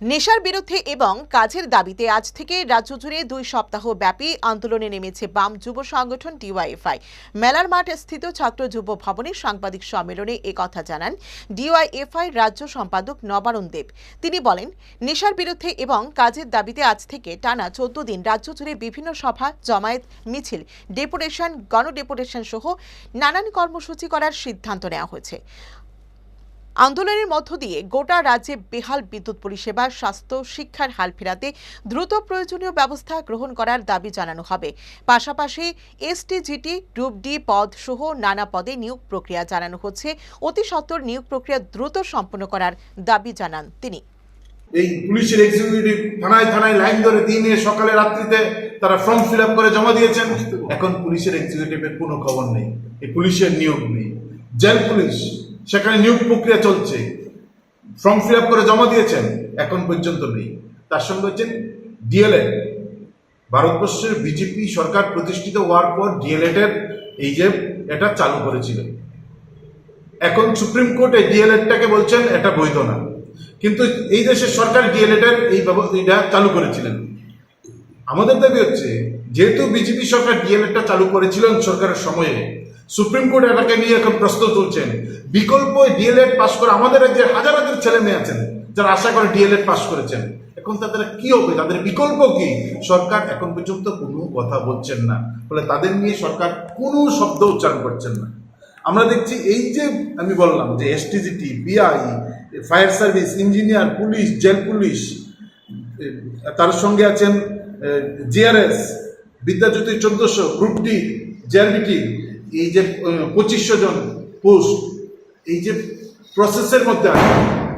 নেশার বিরুদ্ধে এবং কাজের দাবিতে আজ থেকে রাজ্য জুড়ে দুই সপ্তাহ ব্যাপী আন্দোলনে নেমেছে বাম যুব সংগঠন ডিওয়াইএফআই। মেলার মাঠ স্থিত ছাত্র যুব ভবনে সাংবাদিক সম্মেলনে একথা জানান ডিওয়াইএফআই রাজ্য সম্পাদক নবারুণ দেব। তিনি বলেন, নেশার বিরুদ্ধে এবং কাজের দাবিতে আজ থেকে টানা চোদ্দ দিন রাজ্য জুড়ে বিভিন্ন সভা, জমায়েত, মিছিল, ডেপুটেশন, গণডেপুটেশন সহ নানান কর্মসূচি করার সিদ্ধান্ত নেওয়া হয়েছে। আন্দোলনের মধ্য দিয়ে গোটা রাজ্যে বেহাল বিদ্যুৎ পরিষেবা, স্বাস্থ্য, শিক্ষার হাল ফেরাতে দ্রুত প্রয়োজনীয় ব্যবস্থা গ্রহণ করার দাবি জানানো হবে। পাশাপাশি এসটিজিটি, গ্রুপ ডি পদ সহ নানা পদে নিয়োগ প্রক্রিয়া জানানো হচ্ছে। অতি সত্বর নিয়োগ প্রক্রিয়া দ্রুত সম্পন্ন করার দাবি জানান তিনি। এই পুলিশের এক্সিকিউটিভ থানায় থানায় লাইন ধরে দিনে, সকালে, রাত্রিতে তারা ফর্ম ফিল করে জমা দিয়েছেন। এখন পুলিশের এক্সিকিউটিভের কোনো খবর নেই। এই পুলিশের নিয়োগ নেই। জেল পুলিশ সেখানে নিয়োগ প্রক্রিয়া চলছে। ফর্ম ফিল আপ করে জমা দিয়েছেন, এখন পর্যন্ত নেই। তার সঙ্গে হচ্ছেন ডিএলএড ভারতবর্ষের বিজেপি সরকার প্রতিষ্ঠিত হওয়ার পর ডিএলএড এর এই যে এটা চালু করেছিলেন। এখন সুপ্রিম কোর্ট ডিএলএডটাকে বলছেন, এটা বৈধ না। কিন্তু এই দেশের সরকার ডিএলএড এর এই এটা চালু করেছিলেন। আমাদের দাবি হচ্ছে, যেহেতু বিজেপি সরকার ডিএলএডটা চালু করেছিলেন সরকারের সময়ে সুপ্রিম কোর্ট এটাকে নিয়ে এখন প্রশ্ন তুলছেন। বিকল্প ডিএলএড পাশ করে আমাদের রাজ্যে হাজার হাজার ছেলে মেয়ে আছেন, যারা আশা করে ডিএলএড পাশ করেছেন। এখন তাদের কি হবে? তাদের বিকল্প কি? সরকার এখন পর্যন্ত কোনো কথা বলছেন না। ফলে তাদের নিয়ে সরকার কোনো শব্দ উচ্চারণ করছেন না। আমরা দেখছি এই যে আমি বললাম যে STGT BI fire service engineer police jail police তার সঙ্গে আছেন জিআরএস বিদ্যাজ্যোতি চোদ্দশো গ্রুপ ডি জেআরবিটি এই যে পঁচিশশো জন পোস্ট, এই যে প্রসেসের মধ্যে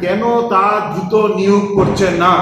কেন তা দ্রুত নিয়োগ করছে না?